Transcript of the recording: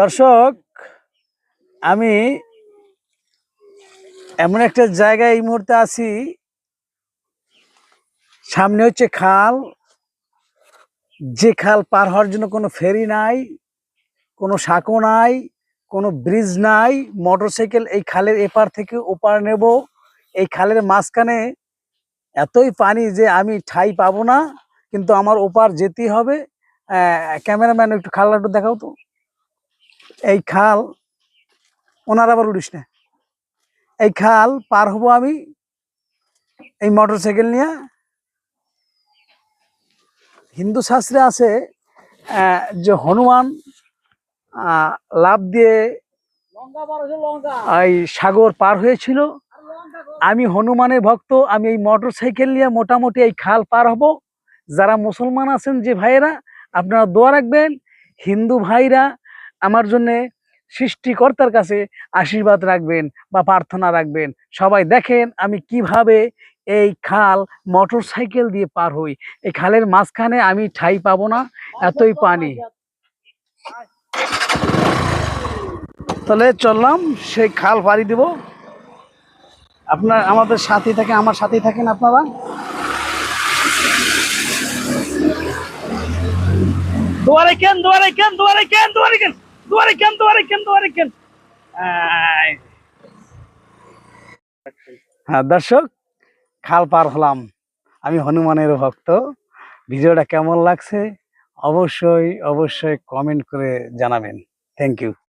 দর্শক, আমি এমন একটা জায়গায় এই মুহূর্তে আছি। সামনে হচ্ছে খাল। যে খাল পার হওয়ার জন্য কোনো ফেরি নাই, কোনো সাঁকো নাই, কোনো ব্রিজ নাই। মোটরসাইকেল এই খালের এপার থেকে ওপার নেব। এই খালের মাঝখানে এতই পানি যে আমি ঠাই পাবো না, কিন্তু আমার ওপার যেতেই হবে। ক্যামেরাম্যান একটু খাল একটু দেখাও তো। এই খাল ওনার আবার উড়িস না। এই খাল পার হব আমি এই মোটর সাইকেল নিয়ে। হিন্দু শাস্ত্রে আছে যে হনুমান লাভ দিয়ে এই সাগর পার হয়েছিল। আমি হনুমানের ভক্ত, আমি এই মোটর সাইকেল নিয়ে মোটামুটি এই খাল পার হব। যারা মুসলমান আছেন যে ভাইয়েরা আপনারা দোয়া রাখবেন, হিন্দু ভাইরা আমার জন্যে সৃষ্টিকর্তার কাছে আশীর্বাদ রাখবেন বা প্রার্থনা রাখবেন। সবাই দেখেন আমি কীভাবে এই খাল মোটর সাইকেল দিয়ে পার হই। এই খালের মাঝখানে আমি ঠাই পাবো না, এতই পানি। তাহলে চললাম, সেই খাল পাড়ি দিব। আপনার, আমাদের সাথে থাকে, আমার সাথেই থাকেন আপনারা? দুয়ারে কেন দুয়ারে কেন দুয়ারে কেন দুয়ারে কেন দুয়ারে কেন দুয়ারে কেন দুয়ারে কেন। হ্যাঁ দর্শক, খাল পার হলাম। আমি হনুমানের ভক্ত। ভিডিওটা কেমন লাগছে? অবশ্যই অবশ্যই কমেন্ট করে জানাবেন। Thank you